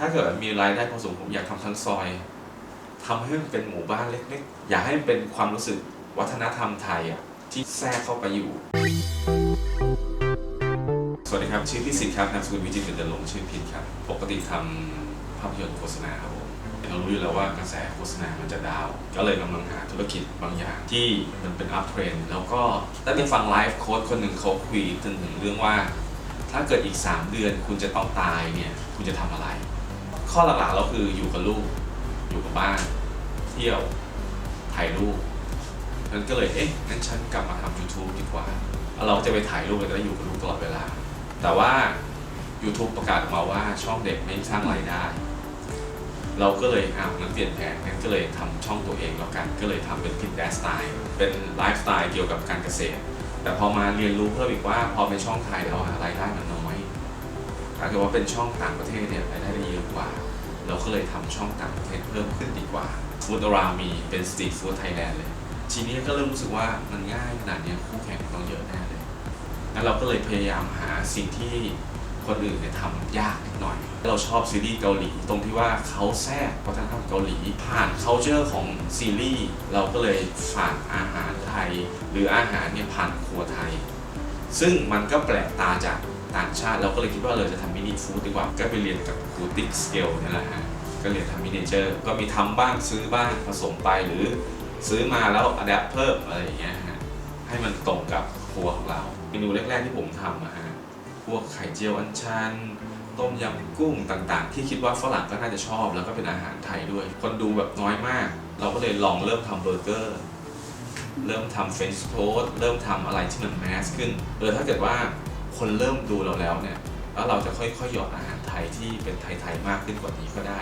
ถ้าเกิดมีรายได้พอสมผมอยากทำทั้งซอยทำให้มันเป็นหมู่บ้านเล็กๆ อยากให้มันเป็นความรู้สึกวัฒนธรรมไทยอะที่แทรกเข้าไปอยู่ สวัสดีครับ ชื่อพิสิทธิ์ครับนามสกุลวิจิตรเดินลงชื่อพิษครับ ปกติทำภาพยนตร์โฆษณาครับผมเรารู้อยู่แล้วว่ากระแสโฆษณามันจะดาว ก็เลยกำลังหาธุรกิจบางอย่างที่มันเป็นอัพเทรนแล้วก็ได้ไปฟังไลฟ์โค้ดคนหนึ่งเขาคุยถึงเรื่องว่า ถ้าเกิดอีก 3 เดือนคุณจะต้องตายเนี่ยคุณจะทำอะไร ข้อหลักๆเราคืออยู่กับลูก อยู่กับบ้าน เที่ยว ถ่ายรูปนั้นก็เลย เอ๊ะ งั้นฉันกลับมาทำ YouTube ดีกว่า เราจะไปถ่ายรูปแล้วก็อยู่กับลูกตลอดเวลา แต่ว่า YouTube ประกาศออกมาว่าช่องเด็กไม่สร้างรายได้ เราก็เลยอ้าวงั้นเปลี่ยนแผนงั้นก็เลยทำช่องตัวเองแล้วกัน ก็เลยทำเป็นพิ n แดสไตล์ เป็นไลฟ์สไตล์เกี่ยวกับการเกษตร แต่พอมาเรียนรู้เพิ่มอีกว่าพอเป็นช่องไทยแล้วรายได้มันน้อย ถ้าเกิดว่าเป็นช่องต่างประเทศเนี่ยรายได้ด้เยอะกว่า เราก็เลยทำช่องต่างประเทศเพิ่มขึ้นดีกว่าฟู้ดรามีเป็นสตรีทฟู้ดไทยแลนด์เลย ทีนี้ก็เริ่มรู้สึกว่ามันง่ายขนาดนี้คู่แข่งต้องเยอะแน่เลยแล้วเราก็เลยพยายามหาสิ่งที่คนอื่นเนี่ยทำยากนิดหน่อย เราชอบซีรีส์เกาหลี ตรงที่ว่าเขาแทรกวัฒนธรรมเกาหลี ผ่าน culture ของซีรีส์ เราก็เลยฝากอาหารไทย หรืออาหารเนี่ยผ่านครัวไทย ซึ่งมันก็แปลกตาจาก ต่างชาติ เราก็เลยคิดว่าเราจะทำมินิฟู้ดดีกว่า ก็ไปเรียนกับครูติ๊กสเกลนี่แหละฮะก็เรียนทำมินิเจอร์ก็มีทำบ้างซื้อบ้างผสมไปหรือซื้อมาแล้วอัดแอปเพิ่มอะไรอย่างเงี้ยฮะให้มันตรงกับครัวของเราเมนูแรก ๆ ที่ผมทำอะฮะพวกไข่เจียวอันชันต้มยำกุ้งต่างๆ ที่คิดว่าฝรั่งก็น่าจะชอบ แล้วก็เป็นอาหารไทยด้วย คนดูแบบน้อยมาก เราก็เลยลองเริ่มทำเบอร์เกอร์ เริ่มทำเฟรนช์โทสเริ่มทำอะไรที่มันแมสขึ้นเออถ้าเกิดว่า คนเริ่มดูเราแล้วเนี่ยแล้วเราจะค่อยๆหยอดอาหารไทยที่เป็นไทยๆมากขึ้นกว่านี้ก็ได้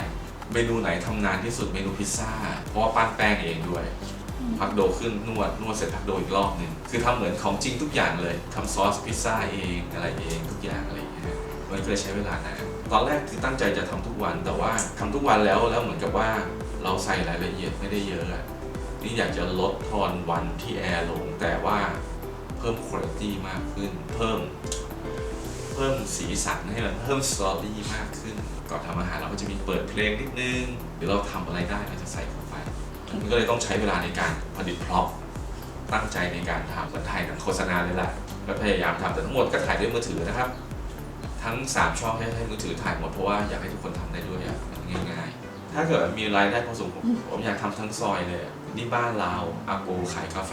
เมนูไหนทำนานที่สุดเมนูพิซซ่า เพราะว่าปั้นแป้งเองด้วยพักโดขึ้นนวดนวดเสร็จพักโดอีกรอบหนึ่งคือทำเหมือนของจริงทุกอย่างเลยทำซอสพิซซ่าเองอะไรเองทุกอย่างอะไรอย่างเงี้ยมันก็เลยใช้เวลานานตอนแรกคือตั้งใจจะทำทุกวัน แต่ว่าทำทุกวันแล้วแล้วเหมือนกับว่าเราใส่รายละเอียดไม่ได้เยอะอะนี่อยากจะลดทอนวันที่แอร์ลงแต่ว่าเพิ่มคุณภาพมากขึ้น เพิ่มเพิ่มสีสันให้มันเพิ่มสตอรี่มากขึ้น ก่อนทำอาหารเราก็จะมีเปิดเพลงนิดนึง หรือเราทำอะไรได้เราจะใส่เข้าไปมันก็เลยต้องใช้เวลาในการผลิตพร็อพตั้งใจในการทำเหมือนถ่ายหนังโฆษณาเลยแหละก็พยายามทำแต่ทั้งหมดก็ถ่ายด้วยมือถือนะครับ ทั้ง 3 ช่องให้ให้มือถือถ่ายหมดเพราะว่าอยากให้ทุกคนทำได้ด้วยอะมันง่าย ๆ ถ้าเกิดมีรายได้พอสมผมผมอยากทำทั้งซอยเลยนี่บ้านเราอาโกขายกาแฟ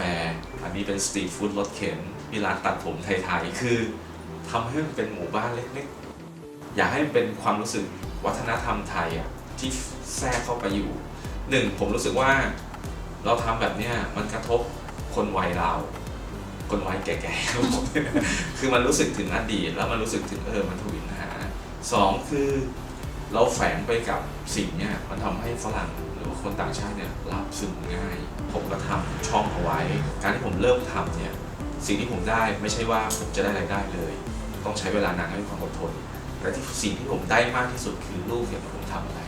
อันนี้เป็นสตรีทฟู้ดรถเข็นมีร้านตัดผมไทยๆคือ ทำให้มันเป็นหมู่บ้านเล็กๆ อยากให้มันเป็นความรู้สึกวัฒนธรรมไทยอะที่แทรกเข้าไปอยู่หนึ่งผมรู้สึกว่าเราทำแบบเนี้ยมันกระทบคนวัยเรา คนวัยแก่ๆคือมันรู้สึกถึงอดีตแล้วมันรู้สึกถึงเออมันทวินหาสองคือ เราแฝงไปกับสิ่งเนี้ยมันทำให้ฝรั่งหรือว่าคนต่างชาติเนี่ยรับซึมง่าย ผมก็ทำช่องเอาไว้ การที่ผมเริ่มทำเนี่ย สิ่งที่ผมได้ไม่ใช่ว่าผมจะได้รายได้เลย ต้องใช้เวลานานและความอดทน แต่ที่สิ่งที่ผมได้มากที่สุดคือลูกอย่างผมทำอะไร